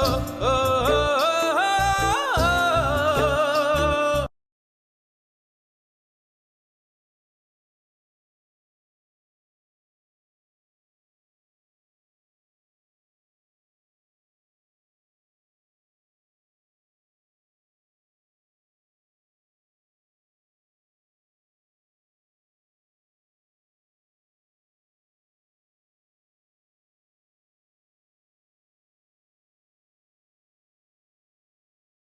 love.